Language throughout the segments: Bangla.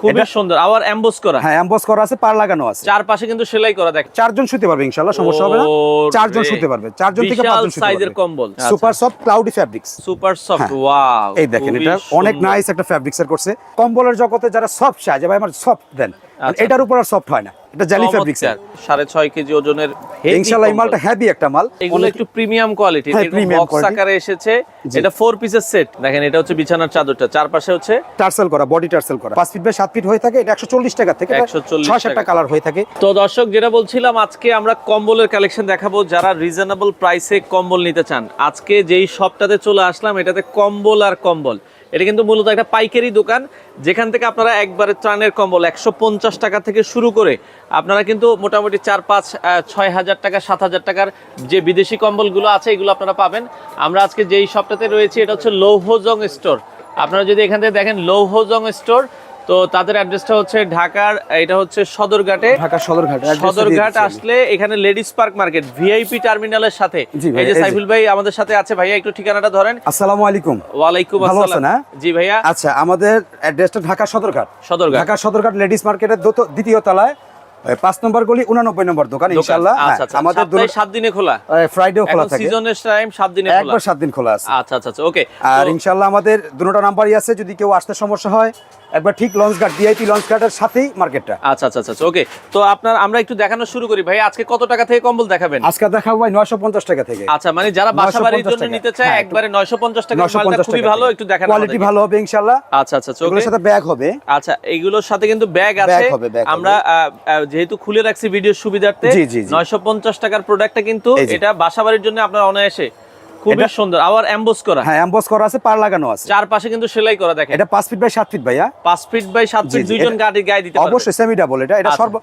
খুবই সুন্দর। আবার এমবস করা। হ্যাঁ এমবস করা আছে পার লাগানো আছে। চারপাশে কিন্তু সেলাই করা দেখ চারজন শুতে পারবে ইনশাআল্লাহ সমস্যা হবে না। চারজন শুতে পারবে চারজন থেকে পাঁচজন শুতে সাইজের কম্বল। Super soft cloudy fabrics super soft. Wow এই দেখেন এটা অনেক নাইস একটা ফ্যাব্রিক্সের করছে। কম্বলের জগতে যারা সফট চায় যে ভাই আমার সফট দেন। এটার উপর আর সফট হয় না। এটা জালি ফ্যাব্রিক্স সাড়ে ছয় কেজি ওজনের ইনশাআল্লাহ এই মালটা হেভি একটা মাল। এগুলো একটু প্রিমিয়াম কোয়ালিটি বক্স আকারে এসেছে। এটা ফোর পিসের সেট দেখেন এটা হচ্ছে বিছানার চাদরটা। চারপাশে হচ্ছে টার্সেল করা বডি টার্সেল করা। পাঁচ ফিট বাই সাত ফিট হয়ে থাকে। এটা একশো চল্লিশ টাকা থেকে 140 ছয় সাতটা টাকা। কালার হয়ে থাকে। তো দর্শক যেটা বলছিলাম আজকে আমরা কম্বলের কালেকশন দেখাবো। যারা রিজনেবল প্রাইসে কম্বল নিতে চান আজকে যেই শপটাতে চলে আসলাম এটাতে কম্বল আর কম্বল। এটা কিন্তু মূলত একটা পাইকারি দোকান, যেখান থেকে আপনারা একবারে ত্রাণের কম্বল একশো পঞ্চাশ টাকা থেকে শুরু করে আপনারা কিন্তু মোটামুটি চার, পাঁচ ছয় হাজার টাকা, সাত হাজার টাকার যে বিদেশি কম্বলগুলো আছে, এগুলো আপনারা পাবেন। আমরা আজকে যেই শপটাতে রয়েছি, এটা হচ্ছে লৌহজং স্টোর। আপনারা যদি এখান থেকে দেখেন, লৌহজং স্টোর তো তাদের অ্যাড্রেসটা হচ্ছে ঢাকার এটা হচ্ছে সদরঘাটে। ঢাকা সদরঘাট সদরঘাট আসলে এখানে লেডিস পার্ক মার্কেট ভিআইপি টার্মিনালের সাথে। এই যে সাইফুল ভাই আমাদের সাথে আছে ভাইয়া একটু ঠিকানাটা ধরেন। আসসালামু আলাইকুম। ওয়ালাইকুম আসসালাম। হ্যাঁ? জি ভাইয়া। আচ্ছা আমাদের অ্যাড্রেসটা ঢাকা সদরঘাট। সদরঘাট। ঢাকা সদরঘাট লেডিস মার্কেটের দ্বিতীয় তলায় পাঁচ নম্বর গলি উনানব্বই নম্বর দোকান। ইনশাল্লাহ হ্যাঁ, আচ্ছা আচ্ছা। আমাদের সাত দিনে খোলা? ফ্রাইডেও খোলা থাকে। সিজনের টাইম সাত দিনে খোলা। একবার সাত দিন খোলা আছে। আচ্ছা আচ্ছা আচ্ছা ওকে আর ইনশাল্লাহ আমাদের দুটো নাম্বারই আছে যদি কেউ আসতে সমস্যা হয় একবার ঠিক লঞ্চ ঘাট ডিআইপি লঞ্চ ঘাটের সাথেই মার্কেটটা আচ্ছা আচ্ছা আচ্ছা ওকে তো আপনার আমরা একটু দেখানো শুরু করি। ভাই আজকে কত টাকা থেকে কম্বল দেখাবেন? আজকে দেখাবো ভাই নয়শো পঞ্চাশ টাকা থেকে। আচ্ছা মানে যারা বাসা বাড়ির জন্য নিতে চায় হ্যাঁ, একবারে 950 টাকা মালটা খুবই ভালো একটু দেখান কোয়ালিটি ভালো হবে ইনশাল্লাহ আচ্ছা আচ্ছা আচ্ছা, এগুলোর সাথে ব্যাগ হবে। আচ্ছা এইগুলোর সাথে কিন্তু ব্যাগ আছে। হবে, আমরা যেহেতু খুলে রাখছি ভিডিওর সুবিধার্থে জি, জি, জি। নয়শো পঞ্চাশ টাকার প্রোডাক্টটা কিন্তু। এটা বাসাবাড়ির জন্য আপনার অনায়াসে খুবই সুন্দর। আবার এমবোস করা। হ্যাঁ এমবস করা আছে পার লাগানো আছে। চারপাশে কিন্তু সেলাই করা দেখেন। এটা পাঁচ ফিট বাই সাত ফিট ভাইয়া। পাঁচ ফিট বাই সাত জি, ফিট দুইজন গাড়ি গায়ে দিতে পারবে। অবশ্যই সেমি ডাবল এটা। এটা আচ্ছা। সর্ব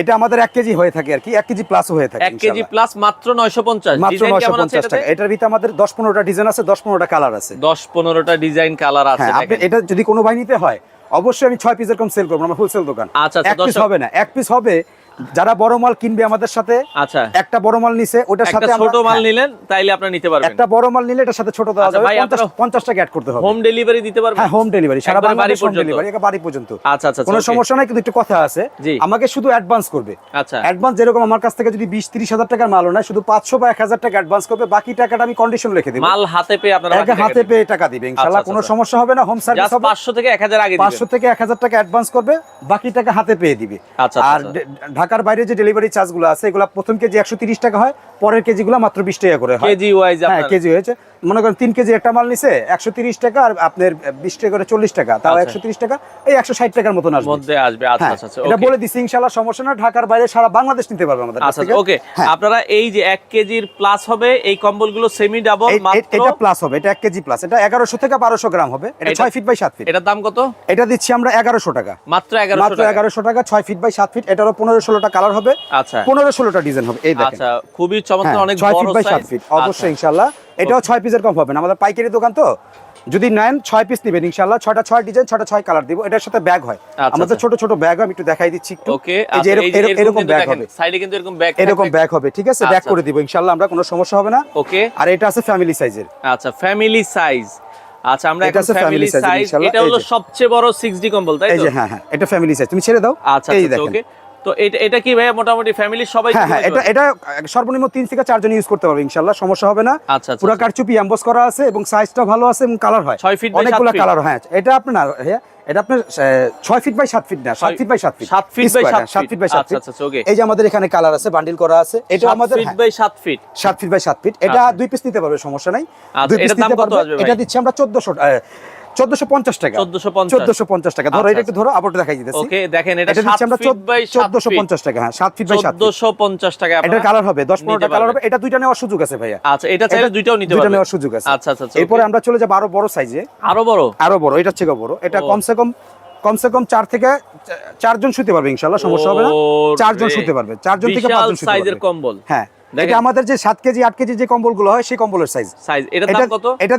এটা আমাদের এক কেজি হয়ে থাকে আর কি। এক কেজি প্লাস হয়ে থাকে এক কেজি প্লাস মাত্র নয়শো পঞ্চাশ। মাত্র ডিজাইন নয়শো কেমন আছে পঞ্চাশ এটাতে? টাকা। এটার ভিতরে আমাদের দশ পনেরোটা ডিজাইন আছে দশ পনেরোটা কালার আছে। দশ পনেরোটা ডিজাইন কালার আছে হ্যাঁ আপনি এটা যদি কোনো ভাই নিতে হয় অবশ্যই আমি ছয় পিস এরকম সেল করব আমার হোলসেল দোকান। আচ্ছা, আচ্ছা, এক পিস হবে না। এক পিস হবে যারা বড় মাল কিনবে আমাদের সাথে আচ্ছা। একটা বড় মাল নিছে ওটার সাথে ছোট মাল হ্যাঁ, নিলেন তাইলে আপনি নিতে পারবেন। একটা বড় মাল নিলে এটার সাথে ছোট দেওয়া আচ্ছা, যাবে। ভাই, পঞ্চাশ আপনারা- পঞ্চাশ টাকা অ্যাড করতে হবে। হোম ডেলিভারি দিতে পারবেন? হ্যাঁ হোম ডেলিভারি সারা বাড়ি বাংলাদেশ হোম পর্যন্ত? ডেলিভারি বাড়ি পর্যন্ত। আচ্ছা আচ্ছা কোনো আচ্ছা, okay। সমস্যা নাই কিন্তু একটু কথা আছে। আমাকে শুধু অ্যাডভান্স করবে। আচ্ছা। অ্যাডভান্স যেরকম আমার কাছ থেকে যদি বিশ তিরিশ হাজার টাকার মালও নেয় শুধু পাঁচশো বা এক হাজার টাকা অ্যাডভান্স করবে বাকি টাকাটা আমি কন্ডিশন রেখে দেব। মাল হাতে পেয়ে আপনারা একে হাতে পেয়ে টাকা দিবে ইনশাল্লাহ আচ্ছা, কোনো আচ্ছা। সমস্যা হবে না হোম সার্ভিস হবে। পাঁচশো থেকে এক হাজার আগে দিবেন। পাঁচশো থেকে এক হাজার টাকা অ্যাডভান্স করবে বাকি টাকা হাতে পেয়ে দিবে। আচ্ছা, আর ঢাকার বাইরে যে ডেলিভারি চার্জ চার্জগুলো আছে এগুলো প্রথম কেজি একশো তিরিশ টাকা হয় পরের কেজিগুলো মাত্র বিশ টাকা করে হয়। কেজি ওয়াইজ হ্যাঁ কেজি হয়েছে। মনে করেন তিন কেজি একটা মাল নিছে একশো তিরিশ টাকা আর আপনার বিশ টাকা করে চল্লিশ টাকা তাও আচ্ছা। একশো তিরিশ টাকা এই একশো ষাট টাকার মতন আসবে। মধ্যে আসবে আচ্ছা হ্যাঁ, আচ্ছা আচ্ছা এটা বলে দিচ্ছি ইনশাল্লাহ সমস্যা না ঢাকার বাইরে সারা বাংলাদেশ নিতে পারবে আমাদের আচ্ছা ওকে হ্যাঁ, আপনারা এই যে এক কেজির প্লাস হবে এই কম্বলগুলো সেমি ডাবল এটা প্লাস হবে এটা এক কেজি প্লাস এটা এগারোশো থেকে বারোশো গ্রাম হবে। এটা ছয় ফিট বাই সাত ফিট এটার দাম কত? এটা দিচ্ছি আমরা এগারোশো টাকা। মাত্র এগারোশো মাত্র এগারোশো টাকা ছয় ফিট বাই সাত ফিট এটারও পনেরো ষোলোটা কালার হবে। আচ্ছা। পনেরো ষোলোটা ডিজাইন হবে। এই দেখেন। আচ্ছা খুবই চমৎকার হ্যাঁ, অনেক ছয় ফিট বাই সাত ফিট অবশ্যই ইনশাল্লাহ এটাও ছয় পিসের কম হবে না। আমাদের পাইকারি দোকান তো। যদি নেন ছয় পিস নেবেন ইনশাল্লাহ ছয়টা ছয় ডিজাইন ছয়টা ছয় কালার দিব। এটার সাথে ব্যাগ হয়। আচ্ছা, আমাদের আচ্ছা। ছোট ছোট ব্যাগ আমি একটু দেখাই দিচ্ছি একটু। ওকে এই যে এরকম- ব্যাগ হবে। সাইডে কিন্তু এরকম ব্যাগ এরকম ব্যাগ হবে ঠিক আছে? ব্যাগ আচ্ছা, করে দিব ইনশাল্লাহ আমরা কোনো সমস্যা হবে না। ওকে। আর এটা আছে ফ্যামিলি সাইজের আচ্ছা ফ্যামিলি সাইজ আচ্ছা আমরা এটা ফ্যামিলি সাইজ ইনশাআল্লাহ, এটা হলো সবচেয়ে বড় 6D কম্বল তাই এই যে হ্যাঁ হ্যাঁ। এটা ফ্যামিলি সাইজ তুমি ছেড়ে দাও। আচ্ছা আচ্ছা ওকে। তো এটা এটা কি ভাইয়া মোটামুটি ফ্যামিলি সবাই হ্যাঁ হ্যাঁ এটা এটা সর্বনিম্ন তিন থেকে চারজন ইউজ করতে পারবে ইনশাল্লাহ সমস্যা হবে না। আচ্ছা আচ্ছা পুরো কারচুপি এমবস করা আছে এবং সাইজটা ভালো আছে এবং কালার হয়। ছয় feet by সাত অনেকগুলো কালার হ্যাঁ এটা আপনার হ্যাঁ এটা আপনার আহ, ছয় ফিট বাই সাত ফিট না সাত ছয়- ফিট বাই সাত ফিট সাত feet by Square, হ্যাঁ, সাত ফিট বাই সাত আচ্ছা, ফিট আচ্ছা, আচ্ছা, এই যে আমাদের এখানে কালার আছে বান্ডিল করা আছে এটা আমাদের ফিট হ্যাঁ, বাই সাত ফিট সাত ফিট বাই সাত ফিট এটা আচ্ছা। দুই পিস নিতে পারবে সমস্যা নাই। আচ্ছা, দুই পিস দাম নিতে কত পারবে। আসবে এটা দিচ্ছি আমরা চোদ্দশো চোদ্দশো পঞ্চাশ টাকা। 1450 টাকা। ধরো আচ্ছা, এটা একটু ধরো আবার দেখাই দিতেছি। ওকে দেখেন এটা এটা আমরা ফিট বাই সাত চোদ্দশো ফিট পঞ্চাশ টাকা হ্যাঁ সাত ফিট বাই সাত ফিট চোদ্দশো পঞ্চাশ টাকা এটার কালার হবে দশ নিতে পনেরোটা কালার হবে। এটা দুইটা নেওয়ার সুযোগ আছে ভাইয়া। আচ্ছা এটা চাইলে দুইটাও নিতে দুইটা নেওয়ার সুযোগ আছে। আচ্ছা আচ্ছা আচ্ছা, এরপরে আমরা চলে যাব আরও বড় সাইজে আরও বড়? আরও বড় এটা থেকে বড়। এটা কমসে কম কমসে কম চার থেকে চারজন শুতে পারবে ইনশাল্লাহ সমস্যা হবে না। চারজন শুতে পারবে চারজন থেকে পাঁচজন সাইজের কম্বল। হ্যাঁ। এটা আমাদের যে সাত কেজি আট কেজি যে কম্বলগুলো হয় সেই কম্বলের সাইজ সাইজ এটা দাম কত? এটা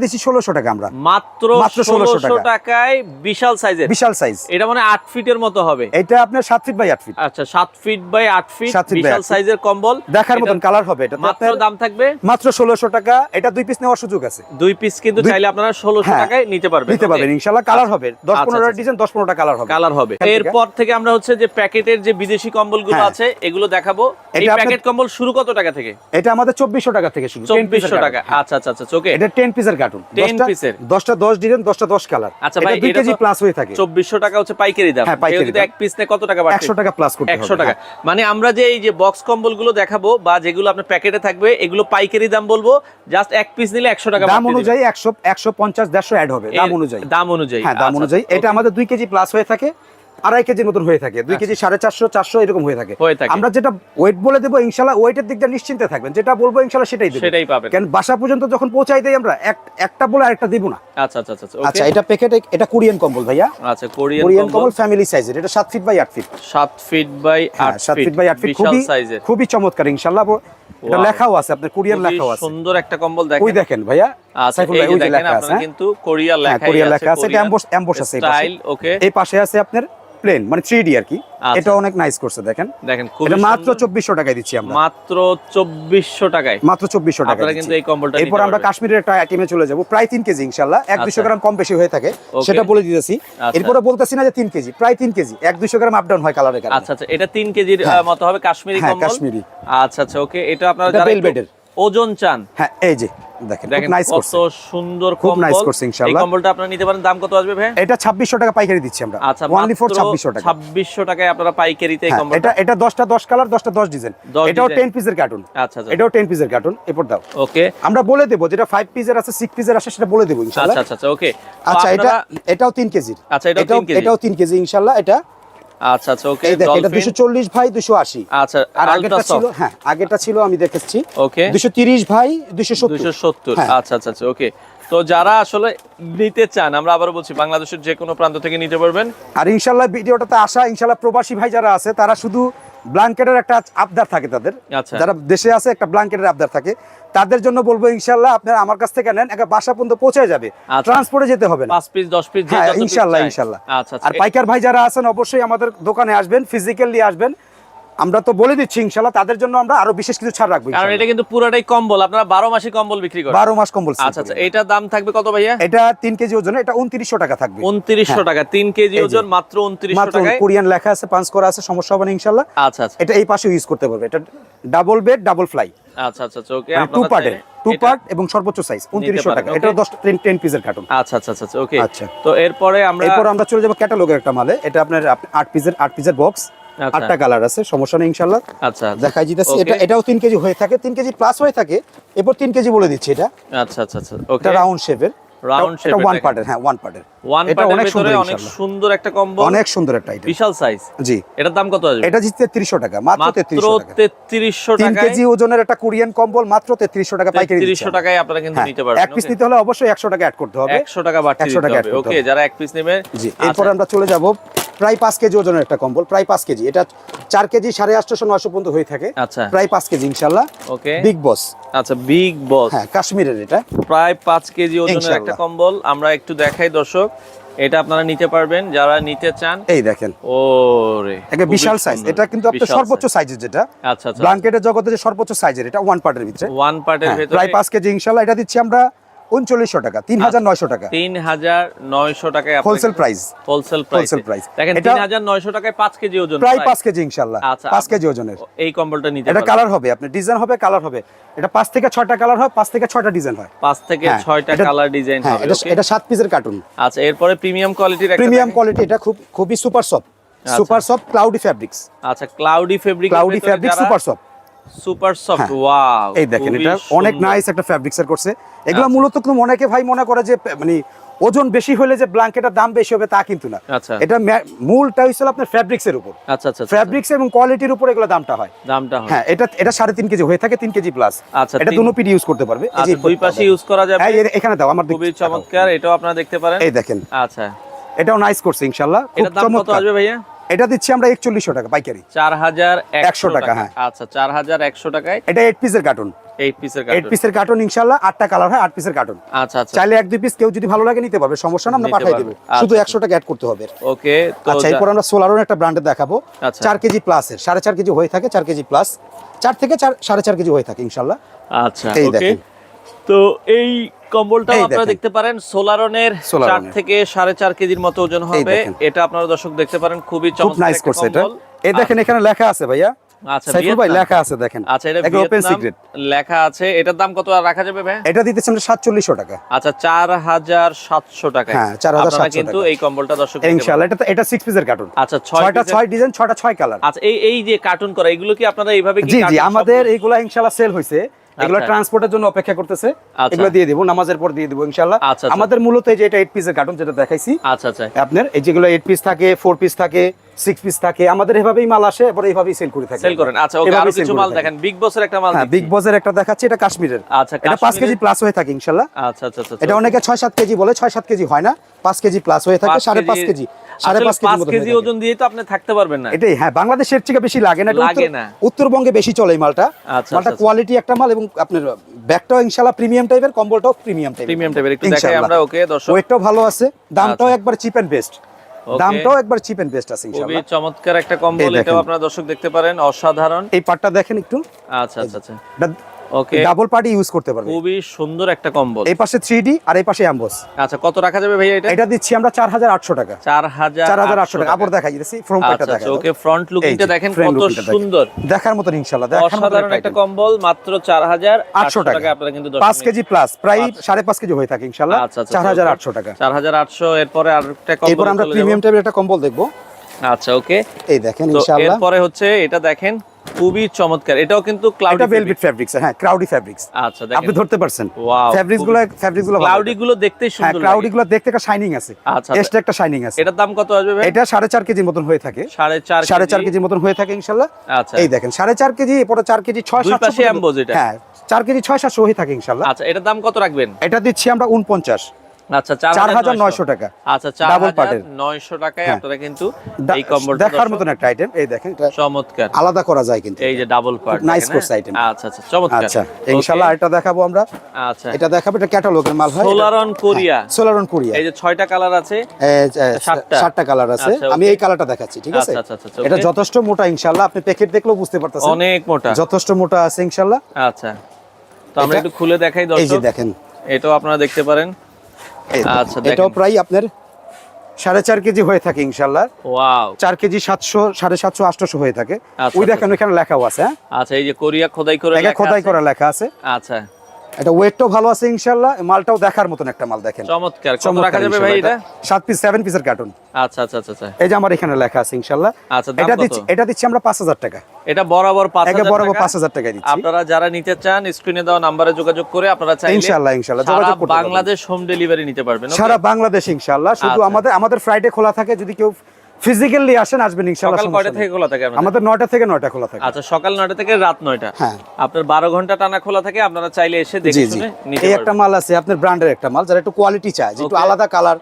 টাকা আমরা। মাত্র মাত্র 1600 ষোলোশো টাকায় বিশাল সাইজের বিশাল সাইজ এটা মানে ফিটের মতো হবে। এটা আপনার ফিট বাই ফিট। আচ্ছা ফিট বাই ফিট বিশাল সাইজের কম্বল। দেখার মতন কালার হবে। এটা মাত্র দাম থাকবে? মাত্র ষোলোশো টাকা। এটা দুই পিস নেওয়ার সুযোগ আছে। দুই পিস কিন্তু চাইলে আপনারা ষোলোশো হ্যাঁ, টাকায় নিতে পারবেন। নিতে পারবেন। কালার হবে। দশ আচ্ছা, পনেরোটা আচ্ছা। ডিজাইন দশ পনেরোটা কালার হবে। কালার হবে। এরপর থেকে আমরা হচ্ছে যে প্যাকেটের যে বিদেশি কম্বলগুলো হ্যাঁ। আছে এগুলো দেখাবো। এই প্যাকেট কম্বল শুরু কত টাকা থেকে? এটা আমাদের চব্বিশশো টাকা থেকে শুরু 10 piece এর চব্বিশশো টাকা। আচ্ছা আচ্ছা আচ্ছা চোখে? এটা টেন পিসের কার্টুন 10 piece-এর। দশটা দশ ডিজাইন দশটা দশ কালার আচ্ছা ভাই, দুই কেজি প্লাস হয়ে থাকে। চব্বিশশো টাকা হচ্ছে পাইকারি দাম। হ্যাঁ, পাইকারি। এক পিস কত টাকা একশো টাকা প্লাস করতে একশো টাকা। মানে আমরা যে এই যে বক্স কম্বলগুলো দেখাবো বা যেগুলো আপনার প্যাকেটে থাকবে এগুলো পাইকারি দাম বলব। জাস্ট এক পিস নিলে একশো টাকা দাম অনুযায়ী একশো একশো পঞ্চাশ দেড়শো অ্যাড হবে দাম অনুযায়ী। দাম অনুযায়ী। হ্যাঁ দাম আচ্ছা, অনুযায়ী। এটা আমাদের দুই কেজি প্লাস হয়ে থাকে। আড়াই কেজির মতন হয়ে থাকে দুই কেজি সাড়ে চারশো চারশো এরকম হয়ে থাকে। আমরা যেটা ওয়েট বলে দেবো ইনশাল্লাহ ওয়েটের দিকটা নিশ্চিন্তে থাকবেন। যেটা বলব ইনশাল্লাহ সেটাই দেবো সেটাই পাবেন। কেন বাসা পর্যন্ত যখন পৌঁছাই দেই আমরা একটা বলে আরেকটা দিব না। আচ্ছা আচ্ছা আচ্ছা আচ্ছা এটা প্যাকেট এটা কোরিয়ান কম্বল ভাইয়া। আচ্ছা কোরিয়ান কোরিয়ান কম্বল ফ্যামিলি সাইজের এটা সাত ফিট বাই আট ফিট সাত ফিট বাই হ্যাঁ আট সাত ফিট বাই ফিট খুবই খুবই চমৎকার ইনশাল্লাহ। এটা লেখাও আছে আপনার কোরিয়ান লেখাও আছে। সুন্দর একটা কম্বল ওই দেখেন দেখেন ভাইয়া। আচ্ছা সাইফুল এই ভাই যে ওই দেখেন লেখা আছে। আপনারা হ্যাঁ? কিন্তু কোরিয়া হ্যাঁ লেখা আছে। এটা এমবোস এমবোস আছে এই পাশে। স্টাইল ওকে এই পাশে আছে আপনার প্লেন মানে থ্রি ডি আর কি। আচ্ছা। এটা অনেক নাইস করছে দেখেন। দেখেন এটা মাত্র চব্বিশশো টাকায় দিচ্ছি আমরা। মাত্র চব্বিশশো টাকায়। মাত্র চব্বিশশো টাকা কিন্তু এই কম্বলটা এরপর আমরা কাশ্মীরের একটা আইটেমে চলে যাব। প্রায় তিন কেজি ইনশাল্লাহ এক দুশো আচ্ছা। গ্রাম কম বেশি হয়ে থাকে। সেটা বলে দিতেছি। আচ্ছা। এরপরে বলতেছি না যে তিন কেজি। প্রায় তিন কেজি। এক দুশো গ্রাম আপ ডাউন হয় কালারের কারণে। আচ্ছা আচ্ছা। এটা তিন কেজির হ্যাঁ। মতো হবে কাশ্মীরি হ্যাঁ, কম্বল? কাশ্মীরি। আচ্ছা আচ্ছা। ওকে এটা আপনারা যারা ওজন চান। হ্যাঁ এই যে। দেখেন দেখেন নাইস করছে। সুন্দর খুব কম্বল। nice করছে, এই কম্বলটা আপনারা নিতে পারেন দাম কত আসবে ভাই এটা ছাব্বিশশো টাকা পাইকারি দিচ্ছি আমরা। আচ্ছা ওনলি ফর মাত্র ছাব্বিশশো টাকা। ছাব্বিশশো টাকায় আপনারা পাইকারিতে এই হ্যাঁ, কম্বলটা এটা এটা দশটা দশ কালার দশটা দশ ডিজাইন। এটাও design। টেন পিসের কার্টুন আচ্ছা। এটাও টেন পিসের কার্টুন এরপর দাও। ওকে আমরা বলে দেবো যেটা ফাইভ পিসের আছে সিক্স পিসের আছে সেটা বলে দেবো আচ্ছা আচ্ছা আচ্ছা ওকে আচ্ছা এটা এটাও তিন কেজির। আচ্ছা, এটাও তিন কেজি। এটাও তিন কেজি ইনশাল্লাহ এটা আচ্ছা আচ্ছা ওকে এটা ডলফিন দুশো চল্লিশ ভাই দুশো আশি। আচ্ছা আর আগেরটা ছিল হ্যাঁ আগেরটা ছিল আমি দেখেছি। ওকে দুশো তিরিশ ভাই দুশো দুশো সত্তর। সত্তর হ্যাঁ। আচ্ছা আচ্ছা আচ্ছা ওকে তো যারা আসলে নিতে চান আমরা আবার বলছি বাংলাদেশের যে কোনো প্রান্ত থেকে নিতে পারবেন। আর ইনশাল্লাহ ভিডিওটাতে আসা ইনশাল্লাহ প্রবাসী ভাই যারা আছে তারা শুধু ব্ল্যাঙ্কেটের একটা আবদার থাকে তাদের। আচ্ছা। যারা দেশে আছে একটা ব্ল্যাঙ্কেটের আবদার থাকে। তাদের জন্য বলব ইনশাল্লাহ আপনারা আমার কাছ থেকে নেন একটা বাসা পর্যন্ত পৌঁছে যাবে। আচ্ছা। ট্রান্সপোর্টে যেতে হবে না। পাঁচ পিস দশ পিস হ্যাঁ ইনশাল্লাহ ইনশাল্লাহ আচ্ছা আচ্ছা। আর পাইকার ভাই যারা আছেন অবশ্যই আমাদের দোকানে আসবেন ফিজিক্যালি আসবেন। আমরা তো বলে দিচ্ছি ইনশাল্লাহ তাদের জন্য আমরা আরও বিশেষ কিছু ছাড় রাখব কারণ এটা কিন্তু পুরোটাই কম্বল। আপনারা বারো মাসি কম্বল বিক্রি করেন। বারো মাস কম্বল আচ্ছা আচ্ছা। এটার দাম থাকবে কত ভাইয়া? এটা তিন কেজি ওজন এটা উনত্রিশশো টাকা থাকবে। উনত্রিশশো টাকা তিন কেজি ওজন মাত্র উনত্রিশশো মাত্র কোরিয়ান লেখা আছে পাঁচ করা আছে সমস্যা হবে না ইনশাল্লাহ। আচ্ছা আচ্ছা। এটা এই পাশে ইউজ করতে পারবে এটা ডাবল বেড ডাবল ফ্লাই আচ্ছা আচ্ছা ওকে টু পার্টের টু পার্ট এবং সর্বোচ্চ সাইজ উনত্রিশশো পারেন, টাকা। এটা দশ টেন টেন পিসের কার্টুন আচ্ছা আচ্ছা আচ্ছা ওকে। আচ্ছা। তো এরপরে আমরা এরপর আমরা চলে যাব ক্যাটালগের একটা মালে। এটা আপনার আপ- আট পিসের আট পিসের বক্স। আটটা কালার আছে সমস্যা নেই ইনশাল্লাহ আচ্ছা দেখাই দিতেছি এটা এটাও তিন কেজি হয়ে থাকে তিন কেজি প্লাস হয়ে থাকে এরপর তিন কেজি বলে দিচ্ছি এটা। আচ্ছা আচ্ছা আচ্ছা ওকে এটা রাউন্ড শেপের Round এটা ওয়ান পার্টের হ্যাঁ ওয়ান পার্টের ওয়ান পার্টের অনেক ভিতরে সুন্দর অনেক সুন্দর একটা কম্বল অনেক সুন্দর একটা আইটেম বিশাল সাইজ জি। এটার দাম কত আসবে? এটা জিততে তেত্রিশশো টাকা মাত্র মাত্র তেত্রিশশো টাকা। তেত্রিশশো তিন টাকায় কেজি ওজনের একটা কোরিয়ান কম্বল মাত্র তেত্রিশশো টাকা পাইকারি দিচ্ছি তেত্রিশশো আমরা। টাকায় আপনারা কিন্তু হ্যাঁ, নিতে পারবেন এক পিস নিতে হলে অবশ্যই একশো টাকা অ্যাড করতে হবে। একশো টাকা বাড়তি 100 টাকা দিতে হবে। ওকে যারা এক পিস নেবে জি আচ্ছা, এরপর আমরা চলে যাব প্রায় পাঁচ কেজি ওজনের একটা কম্বল প্রায় পাঁচ কেজি। এটা চার কেজি সাড়ে আটশোশো নয়শো পর্যন্ত হয়ে থাকে। আচ্ছা। প্রায় পাঁচ কেজি ইনশাল্লাহ। ওকে। বিগ বস আচ্ছা বিগ বস হ্যাঁ কাশ্মীরের এটা। প্রায় পাঁচ কেজি ওজনের একটা কম্বল। আমরা একটু দেখাই দর্শক। এটা আপনারা নিতে পারবেন যারা নিতে চান। এই দেখেন। ও রে একটা বিশাল সাইজ এটা কিন্তু আপনার সর্বোচ্চ। সাইজের যেটা। আচ্ছা আচ্ছা। ব্ল্যাঙ্কেটের জগতে যে সর্বোচ্চ সাইজের এটা ওয়ান পার্টের ভিতরে। ওয়ান পার্টের হ্যাঁ, ভেতরে। প্রায় পাঁচ কেজি ইনশাল্লাহ। এটা দিচ্ছি আমরা উনচল্লিশশো টাকা তিন হাজার নয়শো টাকা। তিন হাজার নয়শো টাকায় wholesale price wholesale price Wholesale price। দেখেন তিন হাজার নয়শো টাকায় পাঁচ কেজি ওজন প্রায়। পাঁচ কেজি ইনশাল্লাহ আচ্ছা, পাঁচ কেজি ওজনের। এই কম্বলটা নিতে এটা কালার হবে আপনার ডিজাইন হবে কালার হবে। এটা পাঁচ থেকে ছয়টা কালার হয় পাঁচ থেকে ছয়টা ডিজাইন হয়। পাঁচ থেকে হ্যাঁ, ছয়টা কালার ডিজাইন হ্যাঁ হবে এটা সাত পিসের কার্টুন আচ্ছা এরপরে প্রিমিয়াম কোয়ালিটির প্রিমিয়াম কোয়ালিটি এটা খুব খুবই super soft super soft cloudy fabrics আচ্ছা cloudy fabric cloudy fabric super soft super soft হ্যাঁ। ওয়াও এই দেখেন এটা অনেক নাইস একটা ফ্যাব্রিক্স এর করছে। এগুলো আচ্ছা। মূলত কিন্তু অনেকে ভাই মনে করে যে মানে ওজন বেশি হলে যে ব্ল্যাঙ্কেটের দাম বেশি হবে তা কিন্তু না। আচ্ছা। এটা মূলটা হচ্ছে আপনার ফ্যাব্রিক্স এর উপর। আচ্ছা আচ্ছা আচ্ছা, ফ্যাব্রিক্স এবং কোয়ালিটির উপর এগুলো দামটা হয়। দামটা হয়। হ্যাঁ এটা এটা সাড়ে তিন কেজি হয়ে থাকে তিন কেজি প্লাস আচ্ছা, এটা দুনো পিড ইউজ করতে পারবে। এই আচ্ছা দুই পাশে ইউজ করা যাবে। হ্যাঁ, এখানে দাও আমার খুবই চমৎকার এটাও আপনারা দেখতে পারেন। এই দেখেন। আচ্ছা। এটাও নাইস করছে ইনশাল্লাহ খুব দাম কত চমৎকার। আসবে ভাইয়া? এটা দিচ্ছি আমরা একচল্লিশশো টাকা পাইকারি। চার হাজার একশো টাকা, হ্যাঁ। আচ্ছা চার হাজার একশো টাকায় এটা এইট পিসের কার্টুন এইট পিসের এইট পিসের কার্টুন ইনশাল্লাহ আটটা কালার হয় আট পিসের কার্টুন আচ্ছা আচ্ছা। চাইলে এক দুই পিস কেউ যদি ভালো লাগে নিতে পারবে সমস্যা না আমরা পাঠিয়ে। দেবো। আচ্ছা, শুধু আচ্ছা। একশো টাকা অ্যাড করতে হবে। ওকে আচ্ছা এরপর আমরা সোলারোর একটা ব্র্যান্ডে দেখাবো। চার কেজি প্লাসের সাড়ে চার কেজি হয়ে থাকে চার কেজি প্লাস চার থেকে চার সাড়ে চার কেজি হয়ে থাকে ইনশাল্লাহ আচ্ছা এই ওকে। দেখেন। তো এই কম্বলটাও আপনারা দেখতে পারেন সোলারনের। চার থেকে সাড়ে চার কেজির মতো ওজন হবে। এটা আপনারা দর্শক দেখতে পারেন খুবই চমৎকার এটা। এই দেখেন এখানে লেখা আছে ভাইয়া। আচ্ছা ভাই লেখা আছে দেখেন। আচ্ছা এটা ওপেন সিক্রেট লেখা আছে। এটার দাম কত রাখা যাবে ভাই এটা দিতেছি আমরা সাতচল্লিশশো টাকা। আচ্ছা চার হাজার সাতশো টাকা হ্যাঁ, 4,700 কিন্তু এই কম্বলটা দর্শক এটা পিসের কার্টুন আচ্ছা ডিজাইন কালার আচ্ছা এই এই যে কার্টুন করা এগুলো কি আপনারা এইভাবে কি জি জি আমাদের এইগুলা ইনশাল্লাহ সেল হয়েছে এগুলো আচ্ছা। ট্রান্সপোর্টের জন্য অপেক্ষা করতেছে আচ্ছা। এগুলো দিয়ে দিব নামাজের পর দিয়ে দিব ইনশাল্লাহ আচ্ছা, আচ্ছা। আমাদের মূলত এই যে এটা এইট পিসের কার্টুন যেটা দেখাইছি আচ্ছা আচ্ছা আপনার এই যেগুলো এইট পিস থাকে ফোর পিস থাকে সিক্স পিস থাকে। আমাদের এভাবেই মাল আসে এবার এইভাবেই সেল করে থাকে সেল করেন। আচ্ছা ওকে আরও কিছু মাল দেখেন। বিগ বসের একটা মাল হ্যাঁ বিগ বসের একটা দেখাচ্ছি এটা কাশ্মীরের। আচ্ছা এটা পাঁচ কেজি প্লাস হয়ে থাকে ইনশাল্লাহ। আচ্ছা আচ্ছা আচ্ছা এটা অনেকে ছয় সাত কেজি বলে ছয় সাত কেজি হয় না। পাঁচ কেজি প্লাস হয়ে থাকে পাঁচ সাড়ে পাঁচ কেজি- কেজি। ওজন দিয়ে তো আপনি থাকতে পারবেন না। এটাই হ্যাঁ বাংলাদেশের থেকে বেশি লাগে না এটা লাগে না। উত্তরবঙ্গে বেশি চলে এই মালটা। আচ্ছা, মালটা আচ্ছা। কোয়ালিটি একটা মাল এবং আপনার ব্যাগটাও ইনশাল্লাহ প্রিমিয়াম টাইপের কম্বলটাও প্রিমিয়াম টাইপের প্রিমিয়াম টাইপের একটু দেখাই আমরা ওকে দর্শক। ওয়েটটাও ভালো আছে দামটাও আচ্ছা। একবার চিপ এন্ড বেস্ট. দামটাও একবার চিপ এন্ড বেস্ট আছে খুবই চমৎকার একটা কম্বল। এটাও আপনারা দর্শক দেখতে পারেন অসাধারণ। এই পাটটা দেখেন একটু। আচ্ছা আচ্ছা আচ্ছা। ওকে ডাবল পার্টি ইউজ করতে পারবে। খুবই সুন্দর একটা কম্বল। এই পাশে থ্রি ডি আর এই পাশে অ্যাম্বস আচ্ছা কত রাখা যাবে ভাইয়া এটা? এটা দিচ্ছি আমরা চার হাজার আটশো টাকা। চার হাজার চার হাজার আটশো টাকা। আবার দেখা যাচ্ছে ফ্রন্ট আচ্ছা পার্টটা আচ্ছা ওকে ফ্রন্ট লুকিংটা দেখেন কত সুন্দর। দেখার মতন অসাধারণ একটা কম্বল মাত্র চার হাজার আটশো টাকা। আপনারা কিন্তু পাঁচ কেজি প্লাস প্রায় সাড়ে পাঁচ কেজি হয়ে থাকে ইনশাল্লাহ আচ্ছা, আচ্ছা, চার হাজার আটশো টাকা। চার হাজার আটশো এরপরে আরেকটা এরপর কম্বল আমরা প্রিমিয়াম টাইপের একটা কম্বল দেখব। আচ্ছা ওকে। এই দেখেন তো ইনশাল্লাহ এরপরে হচ্ছে এটা দেখেন খুবই চমৎকার। এটাও কিন্তু ক্লাউডি এটা ভেলভেট ফ্যাব্রিক্স হ্যাঁ ফ্যাব্রিক্স আচ্ছা আপনি ধরতে পারছেন। ফ্যাব্রিক্সগুলো ফ্যাব্রিক্সগুলো ক্লাউডি গুলো দেখতেই হ্যাঁ সুন্দর ক্রাউডি লাগে গুলো দেখতে একটা শাইনিং আছে। আচ্ছা এক্সট্রা একটা শাইনিং আছে। এটার দাম কত আসবে এটা সাড়ে চার কেজির মতন হয়ে থাকে। সাড়ে চার সাড়ে চার কেজির মতন হয়ে থাকে ইনশাল্লাহ। আচ্ছা। এই দেখেন সাড়ে চার কেজি এরপরে চার কেজি ছয় দুই সাতশো পাশে পর্যন্ত- এটা? হ্যাঁ চার কেজি ছয় সাতশো হয়ে থাকে ইনশাল্লাহ। আচ্ছা এটার দাম কত রাখবেন? এটা দিচ্ছি আমরা উনপঞ্চাশ আচ্ছা টাকা। আচ্ছা টাকায় হ্যাঁ। আপনারা কিন্তু এই কম্বলটা দেখার মতন একটা আইটেম এই দেখেন এটা চমৎকার। আলাদা করা যায় কিন্তু এই যে ডাবল পার্ট nice করছে item। আচ্ছা আচ্ছা চমৎকার। আচ্ছা এটা দেখাবো আমরা। আচ্ছা। এটা দেখাবো এটা ক্যাটালগের মাল হয়? সোলারন কোরিয়া সোলারন কোরিয়া এই যে ছয়টা কালার আছে? কালার আছে। আমি. এই কালারটা দেখাচ্ছি ঠিক আছে? আচ্ছা, আচ্ছা, এটা যথেষ্ট মোটা ইনশাল্লাহ আপনি প্যাকেট দেখলেও বুঝতে পারতেছেন। অনেক মোটা। যথেষ্ট মোটা আছে ইনশাল্লাহ আচ্ছা। তো আমরা একটু খুলে দেখাই এই যে দেখেন। এটাও আপনারা দেখতে পারেন। আচ্ছা, এটাও প্রায় আপনার সাড়ে চার কেজি হয়ে থাকে ইনশাল্লাহ। চার কেজি সাতশো সাড়ে সাতশো আটশো হয়ে থাকে। আচ্ছা, ওই আচ্ছা। দেখেন ওইখানে লেখাও আছে হ্যাঁ? আচ্ছা এই যে কোরিয়া খোদাই করে খোদাই করা লেখা আছে। আচ্ছা। এটা ওয়েটটাও ভালো আছে ইনশাল্লাহ মালটাও দেখার মতন একটা মাল দেখেন। চমৎকার। কত রাখা যাবে ভাই এটা? এটা। সাত পিস সেভেন পিসের কার্টুন আচ্ছা আচ্ছা আচ্ছা এই যে আমার এখানে লেখা আছে ইনশাল্লাহ আচ্ছা এটা দিচ্ছি এটা দিচ্ছি আমরা পাঁচ হাজার টাকা। এটা বরাবর পাঁচ একে হাজার বরাবর টাকা। পাঁচ হাজার টাকা দিচ্ছি। আপনারা যারা নিতে চান স্ক্রিনে দেওয়া নাম্বারে যোগাযোগ করে আপনারা চাইলে ইনশাল্লাহ সারা যোগাযোগ করতে। বাংলাদেশ হোম ডেলিভারি নিতে পারবেন সারা বাংলাদেশ ইনশাল্লাহ শুধু আচ্ছা। আমাদের আমাদের ফ্রাইডে খোলা থাকে যদি কেউ ফিজিক্যালি আসেন আসবেন ইনশাল্লাহ সকাল সমস্যা কয়টা থেকে খোলা থাকে আমাদের নয়টা থেকে নয়টা খোলা থাকে। আচ্ছা সকাল নয়টা থেকে রাত নয়টা। হ্যাঁ। আপনার বারো ঘণ্টা টানা খোলা থাকে আপনারা চাইলে এসে দেখে শুনে নিতে এই একটা মাল আছে আপনার ব্র্যান্ডের একটা মাল যারা একটু কোয়ালিটি চায় যে একটু আলাদা কালার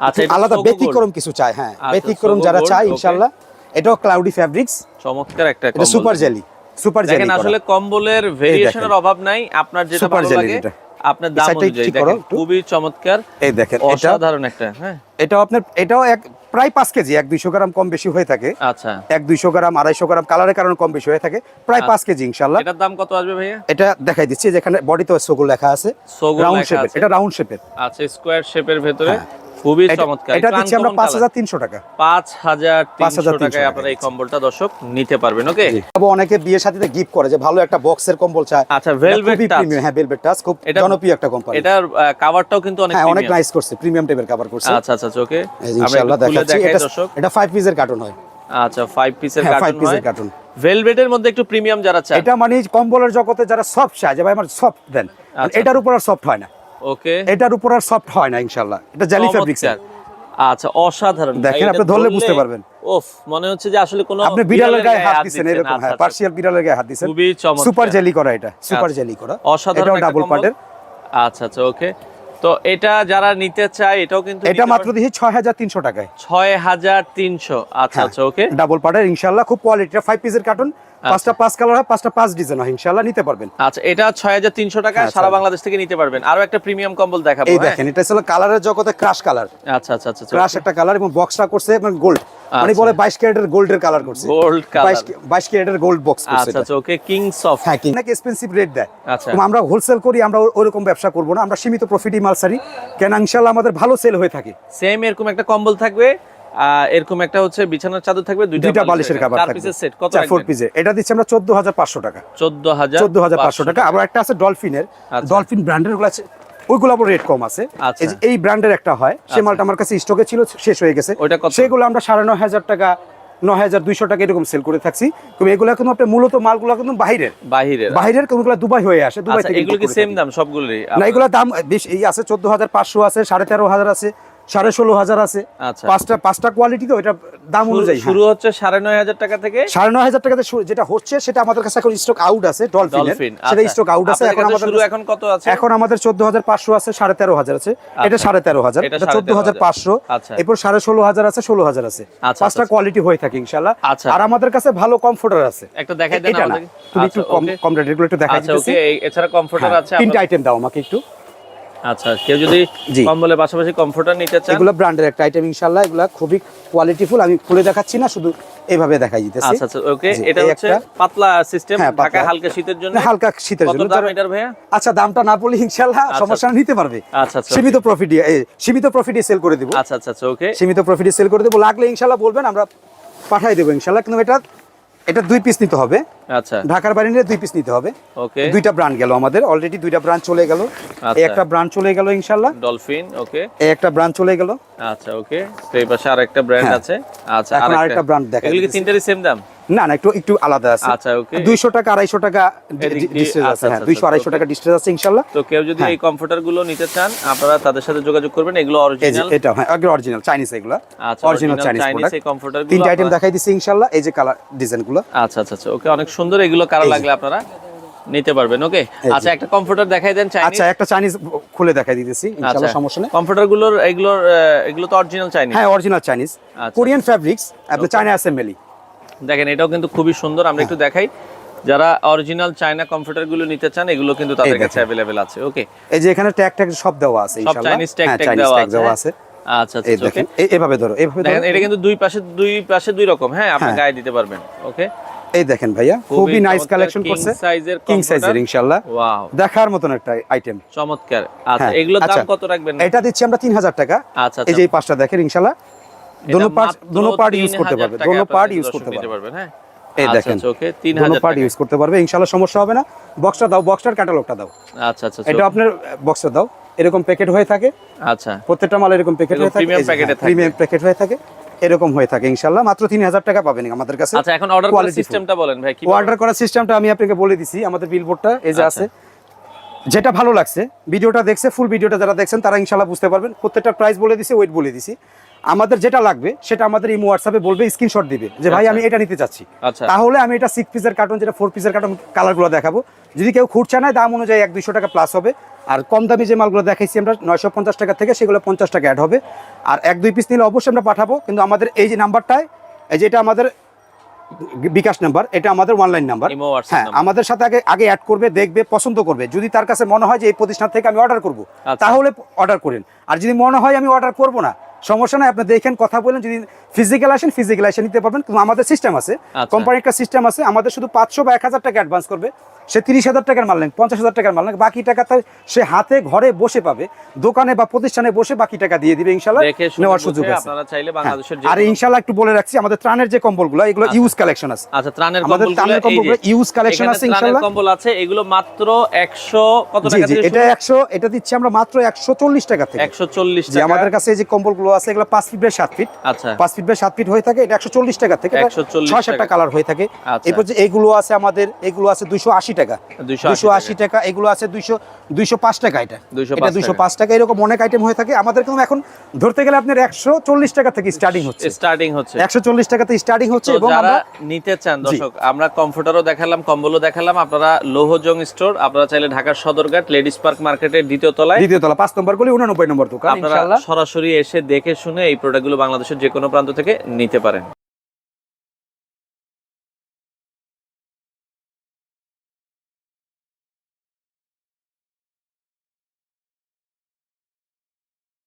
আচ্ছা আলাদা ব্যতিক্রম কিছু চায় হ্যাঁ আচ্ছা, ব্যতিক্রম যারা চায় okay. ইনশাল্লাহ এটাও ক্লাউডি ফ্যাব্রিক্স চমৎকার একটা এটা সুপার জেলি সুপার জেলি দেখেন আসলে কম্বলের ভেরিয়েশনের অভাব নাই আপনার যেটা ভালো লাগে আপনার দাম অনুযায়ী দেখেন খুবই চমৎকার এই দেখেন এটা অসাধারণ একটা হ্যাঁ। এটাও আপনার এটাও এক প্রায় পাঁচ কেজি এক দুইশো গ্রাম কম বেশি হয়ে থাকে। আচ্ছা। এক দুইশো গ্রাম আড়াইশো গ্রাম কালারের কারণে কম বেশি হয়ে থাকে। প্রায় আচ্ছা। পাঁচ কেজি ইনশাল্লাহ এটার দাম কত আসবে ভাইয়া? এটা দেখাই দিচ্ছি যেখানে বডিতে সোগুল লেখা আছে। রাউন্ড লেখা শেপের আছে। এটা রাউন্ড শেপের আচ্ছা স্কোয়ার শেপের ভেতরে। খুবই চমৎকার। এটা দিচ্ছি আমরা uncommon পাঁচ colour। হাজার তিনশো টাকা। পাঁচ হাজার 5,300 টাকায় টাকা আপনারা এই কম্বলটা দর্শক নিতে পারবেন ওকে? তবে অনেকে বিয়ে সাথীতে গিফট করে যে ভালো একটা বক্সের কম্বল চায়। আচ্ছা ভেলভেট টাচ হ্যাঁ ভেলভেট টাচ খুব জনপ্রিয় একটা কোম্পানি এটার কাভারটাও কিন্তু অনেক হ্যাঁ অনেক নাইস করছে প্রিমিয়াম টাইপের কভার করছে। আচ্ছা আচ্ছা আচ্ছা, ওকে। ইনশাআল্লাহ দেখাচ্ছি। এটা দর্শক। এটা ফাইভ পিসের কার্টুন হয়। আচ্ছা ফাইভ পিসের হ্যাঁ ফাইভ কার্টুন পিসের হয়। কার্টুন ভেলভেটের মধ্যে একটু প্রিমিয়াম যারা চায়। এটা মানে কম্বলের জগতে যারা সফট চায় যে ভাই আমার সফট দেন। আচ্ছা। এটার উপর আর সফট হয় না। ওকে এটার উপর আর সফট হয় না ইনশাআল্লাহ এটা জেলি ফেব্রিক্স আচ্ছা অসাধারণ দেখেন, আপনি ধরলে বুঝতে পারবেন। ওফ মনে হচ্ছে যে আসলে কোনো আপনি বিড়ালের গায়ে হাত দিচ্ছেন। এরকম হ্যাঁ। পার্সিয়াল বিড়ালের গায়ে হাত দিচ্ছেন খুবই চমৎকার সুপার জেলি করা এটা সুপার আচ্ছা। জেলি করা অসাধারণ ডাবল। পার্টের আচ্ছা আচ্ছা ওকে তো এটা যারা নিতে চায় এটাও কিন্তু এটা মাত্র হাজার তিনশো টাকায় ছয় হাজার তিনশো আচ্ছা হ্যাঁ। আচ্ছা ওকে ডাবল পার্টের ইনশাল্লাহ খুব কোয়ালিটি ফাইভ পিসের কার্টুন পাঁচটা পাঁচ কালার হয় পাঁচটা পাঁচ ডিজাইন হয় নিতে পারবেন। আচ্ছা এটা ছয় হাজার তিনশো টাকা হ্যাঁ, সারা বাংলাদেশ থেকে নিতে পারবেন। আরও একটা প্রিমিয়াম কম্বল দেখাবো এই হ্যাঁ? দেখেন এটা কালারের জগতে ক্রাশ কালার আচ্ছা আচ্ছা আচ্ছা ক্রাশ একটা কালার এবং বক্সটা করছে গোল্ড মানে আচ্ছা। বলে বাইশ ক্যারেটের গোল্ডের কালার করছে। গোল্ড কালার বাইশ ক্যারেটের গোল্ড বক্স করছে আচ্ছা আচ্ছা ওকে কিংস অফ হ্যাঁ কি অনেক এক্সপেন্সিভ রেট দেয়। আচ্ছা। আমরা হোলসেল করি আমরা ওরকম ব্যবসা করব না। আমরা সীমিত প্রফিটই মাল সারি কেন ইনশাল্লাহ আমাদের ভালো সেল হয়ে থাকে। সেম এরকম একটা কম্বল থাকবে। এরকম একটা হচ্ছে বিছানার চাদর থাকবে দুইটা বালিশের কাভার চার থাকবে। পিসের সেট কত ফোর পিসের এটা দিচ্ছি আমরা চোদ্দ হাজার পাঁচশো টাকা। চোদ্দ হাজার চোদ্দ হাজার পাঁচশো টাকা। আবার একটা আছে ডলফিনের। আচ্ছা। ডলফিন ব্র্যান্ডেরগুলো আছে। ওইগুলো আবার রেট কম আছে। আচ্ছা। এই ব্র্যান্ডের একটা হয়। সে মালটা আমার কাছে স্টকে ছিল শেষ হয়ে গেছে। সেগুলো আমরা সাড়ে নয় হাজার টাকা নয় হাজার দুইশো টাকা এরকম সেল করে থাকছি। কিন্তু এগুলো কিন্তু আপনার মূলত মালগুলো কিন্তু বাইরের। বাহিরের। বাইরের কোনগুলো দুবাই হয়ে আসে দুবাই আচ্ছা থেকে এগুলো কি সেম দাম সবগুলোরই? না এগুলো দাম বেশ এই আছে চোদ্দ হাজার পাঁচশো আছে সাড়ে তেরো হাজার আছে। সাড়ে ষোলো হাজার আছে। আচ্ছা। পাঁচটা পাঁচটা কোয়ালিটি তো এটা দাম অনুযায়ী শুরু হচ্ছে সাড়ে নয় হাজার টাকা থেকে? হ্যাঁ। সাড়ে নয় হাজার টাকাতে যেটা হচ্ছে সেটা আমাদের কাছে এখন স্টক আউট আছে ডলফিন সেটা স্টক আউট আছে এখন আমাদের এখন কত আছে? এখন আমাদের চোদ্দ হাজার পাঁচশো আছে সাড়ে তেরো হাজার আছে। এটা সাড়ে তেরো হাজার এটা চোদ্দ হাজার। পাঁচশো। আচ্ছা। এরপর সাড়ে ষোলো হাজার আছে ষোলো হাজার আছে। আচ্ছা, পাঁচটা আচ্ছা। কোয়ালিটি হয়ে থাকে ইনশাল্লাহ আচ্ছা। আর আমাদের কাছে ভালো কমফোর্টার আছে। একটা দেখাই দেন আমাদেরকে। তুমি একটু আচ্ছা, কম কম রেট এগুলো একটু দেখাই আচ্ছা এছাড়া কমফোর্টার হ্যাঁ, আছে তিনটা আইটেম দাও আমাকে একটু। আচ্ছা কেউ যদি কম্বলের পাশাপাশি কমফোর্টার নিতে চান? এগুলো ব্র্যান্ডের একটা আইটেম ইনশাল্লাহ এগুলো খুবই কোয়ালিটিফুল আমি খুলে দেখাচ্ছি না শুধু এইভাবে দেখাই দিতেছি। আচ্ছা আচ্ছা ওকে এটা হচ্ছে পাতলা সিস্টেম হ্যাঁ, ঢাকা হালকা শীতের জন্য। হালকা শীতের কত দাম এটার ভাইয়া? আচ্ছা দামটা না বলি ইনশাল্লাহ সমস্যা নিতে পারবে। আচ্ছা আচ্ছা সীমিত প্রফিট সীমিত প্রফিটে সেল করে দিব। আচ্ছা আচ্ছা আচ্ছা ওকে সীমিত প্রফিটে সেল করে দেবো। লাগলে ইনশাল্লাহ বলবেন আমরা পাঠাই দেবো ইনশাল্লাহ কিন্তু এটা এটা দুই পিস নিতে হবে। আচ্ছা। ঢাকার বাড়ি নিয়ে দুই পিস নিতে হবে। ওকে দুইটা ব্র্যান্ড গেল আমাদের। অলরেডি দুইটা ব্র্যান্ড চলে গেল। আচ্ছা। এই একটা ব্র্যান্ড চলে গেল ইনশাআল্লাহ। ডলফিন ওকে এই একটা ব্র্যান্ড চলে গেল। আচ্ছা ওকে তো এই পাশে আরেকটা ব্র্যান্ড। আছে। আচ্ছা আরেকটা। ব্র্যান্ড দেখাই এগুলো কি তিনটারই সেম দাম? না না একটু একটু আলাদা আছে। আচ্ছা ওকে দুইশো টাকা আড়াইশো টাকা এদিক দিয়ে- ডিস্টেন্স আচ্ছা, আছে হ্যাঁ আচ্ছা, দুইশো আড়াইশো okay. টাকা ডিস্টেন্স আছে ইনশাল্লাহ। তো কেউ যদি হ্যাঁ। এই কমফোর্টারগুলো নিতে চান আপনারা তাদের সাথে যোগাযোগ করবেন এগুলো অরিজিনাল এটা হ্যাঁ আগে অরিজিনাল চাইনিজ এগুলো। আচ্ছা অরিজিনাল চাইনিজ প্রোডাক্ট এই কমফোর্টারগুলো তিনটা আইটেম দেখাই দিচ্ছি ইনশাল্লাহ এই যে কালার ডিজাইনগুলো আচ্ছা আচ্ছা আচ্ছা ওকে অনেক সুন্দর এগুলো কারও এই লাগলে আপনারা নিতে পারবেন ওকে আচ্ছা একটা কমফোর্টার দেখাই দেন চাইনিজ আচ্ছা একটা চাইনিজ খুলে দেখাই দিতেছি ইনশাল্লাহ সমস্যা নেই। কমফোর্টারগুলোর এগুলোর এগুলো তো অরিজিনাল চাইনিজ হ্যাঁ অরিজিনাল চাইনিজ আচ্ছা। কোরিয়ান ফ্যাব্রিক্স আপনি চায়না অ্যাসেম্বলি দেখেন এটাও কিন্তু খুবই সুন্দর। আমরা একটু দেখাই। যারা অরিজিনাল চায়না কমফোর্টারগুলো নিতে চান এগুলো কিন্তু তাদের কাছে। অ্যাভেলেবেল আছে ওকে এই যে এখানে ট্যাগ ট্যাগ সব দেওয়া আছে সব চাইনিজ ট্যাগ ট্যাগ দেওয়া আছে। আচ্ছা আচ্ছা ওকে দেখেন এই- এভাবে ধরো এভাবে দেখেন এটা কিন্তু দুই পাশে দুই পাশে দুই রকম। হ্যাঁ আপনি হ্যাঁ। গায়ে দিতে পারবেন ওকে এই দেখেন ভাইয়া খুবই নাইস কালেকশন করছে। সাইজের কিং সাইজের ইনশাল্লাহ ওয়াও দেখার মতন একটা আইটেম চমৎকার। আচ্ছা হ্যাঁ, এগুলোর দাম আচ্ছা। কত রাখবেন? এটা দিচ্ছি আমরা তিন হাজার টাকা। আচ্ছা এই যে পাঁচটা দেখেন ইনশাল্লাহ দোনো পার্ট দোনো পার্ট ইউজ করতে পারবে দোনো পার্ট ইউজ করতে পারবেন হ্যাঁ? এই আচ্ছা, দেখেন আচ্ছা, ওকে তিন দোনো হাজার পার্ট ইউজ করতে পারবে ইনশাল্লাহ সমস্যা হবে না। বক্সটা দাও বক্সটার ক্যাটালগটা দাও। আচ্ছা আচ্ছা এটা আপনার বক্সটা দাও। এরকম প্যাকেট হয়ে থাকে। আচ্ছা। প্রত্যেকটা মাল এরকম প্যাকেট হয়ে থাকে। packet এ থাকে। প্রিমিয়াম প্যাকেট হয়ে থাকে। এরকম হয়ে থাকে ইনশাল্লাহ মাত্র তিন হাজার টাকা পাবেন আমাদের কাছে। আচ্ছা এখন অর্ডার করার সিস্টেমটা বলেন ভাই কি অর্ডার করার সিস্টেমটা আমি আপনাকে বলে দিছি আমাদের বিলবোর্ডটা এই যে আচ্ছা। আছে। যেটা ভালো লাগছে ভিডিওটা দেখছে ফুল ভিডিওটা যারা দেখছেন তারা ইনশাল্লাহ বুঝতে পারবেন। প্রত্যেকটা প্রাইস বলে দিছি ওয়েট বলে দিছি। আমাদের যেটা লাগবে সেটা আমাদের এই হোয়াটসঅ্যাপে বলবে স্ক্রিনশট দিবে যে ভাই আচ্ছা। আমি এটা নিতে চাচ্ছি। আচ্ছা। তাহলে আমি এটা সিক্স পিসের কার্টুন যেটা ফোর পিসের কার্টুন কালারগুলো দেখাবো। যদি কেউ খুঁটছে না দাম অনুযায়ী এক দুইশো টাকা প্লাস হবে। আর কম দামি যে মালগুলো দেখাইছি আমরা নয়শো পঞ্চাশ টাকা থেকে সেগুলো পঞ্চাশ টাকা অ্যাড হবে। আর এক দুই পিস নিলে অবশ্যই আমরা পাঠাবো কিন্তু আমাদের এই যে নাম্বারটায় এই যে এটা আমাদের বিকাশ নাম্বার এটা আমাদের অনলাইন নাম্বার হ্যাঁ আমাদের সাথে আগে আগে অ্যাড করবে দেখবে পছন্দ করবে। যদি তার কাছে মনে হয় যে এই প্রতিষ্ঠান থেকে আমি অর্ডার করব আচ্ছা। তাহলে অর্ডার করেন। আর যদি মনে হয় আমি অর্ডার করব না সমস্যা নাই আপনি দেখেন কথা বলেন যদি ফিজিক্যাল আসেন ফিজিক্যাল এসে নিতে পারবেন। কিন্তু আমাদের সিস্টেম আছে আচ্ছা। কোম্পানির একটা সিস্টেম আছে আমাদের শুধু পাঁচশো বা এক হাজার টাকা অ্যাডভান্স করবে। সে তিরিশ হাজার টাকার মাল নেন পঞ্চাশ হাজার টাকার মাল নেন বাকি টাকা তার সে হাতে ঘরে বসে পাবে দোকানে বা প্রতিষ্ঠানে বসে বাকি টাকা দিয়ে দিবে ইনশাল্লাহ নেওয়ার সুযোগ আছে। হ্যাঁ। আর ইনশাল্লাহ একটু বলে রাখছি আমাদের ত্রাণের যে কম্বলগুলো এগুলো ইউজ কালেকশন আছে। আচ্ছা ত্রাণের আমাদের ত্রাণের কম্বলগুলো use collection আছে ত্রাণের ইনশাআল্লাহ। কম্বল আছে এগুলো মাত্র 100 কত টাকা এটা একশো এটা দিচ্ছি আমরা মাত্র একশো চল্লিশ টাকা থেকে। 140 যে টাকা। আমাদের কাছে এই যে কম্বলগুলো যেগুলো আছে এগুলো পাঁচ ফিট বাই সাত ফিট আচ্ছা। পাঁচ ফিট বাই সাত ফিট হয়ে থাকে এটা একশো চল্লিশ টাকা থেকে 140 ছয় সাতটা কালার হয়ে থাকে। আচ্ছা। এরপর যে এইগুলো আছে আমাদের এগুলো আছে দুইশো আশি টাকা। দুইশো আশি টাকা। এগুলো আছে দুইশো দুইশো পাঁচ টাকা এটা। এটা দুইশো পাঁচ টাকা এরকম অনেক আইটেম হয়ে থাকে। আমাদের কিন্তু এখন ধরতে গেলে আপনার একশো চল্লিশ টাকা থেকে স্টার্টিং হচ্ছে। স্টার্টিং হচ্ছে। একশো চল্লিশ টাকা থেকে স্টার্টিং হচ্ছে এবং আমরা নিতে চান দর্শক আমরা কমফোর্টারও দেখালাম কম্বলও দেখালাম। আপনারা লৌহজং স্টোর আপনারা চাইলে ঢাকার সদরঘাট লেডিস পার্ক মার্কেটের দ্বিতীয় তলায় দ্বিতীয় তলা পাঁচ নম্বর গলি উনানব্বই নম্বর দোকান আপনারা সরাসরি এসে দেখে শুনে এই প্রোডাক্টগুলো বাংলাদেশের যে কোনো প্রান্ত থেকে নিতে পারেন।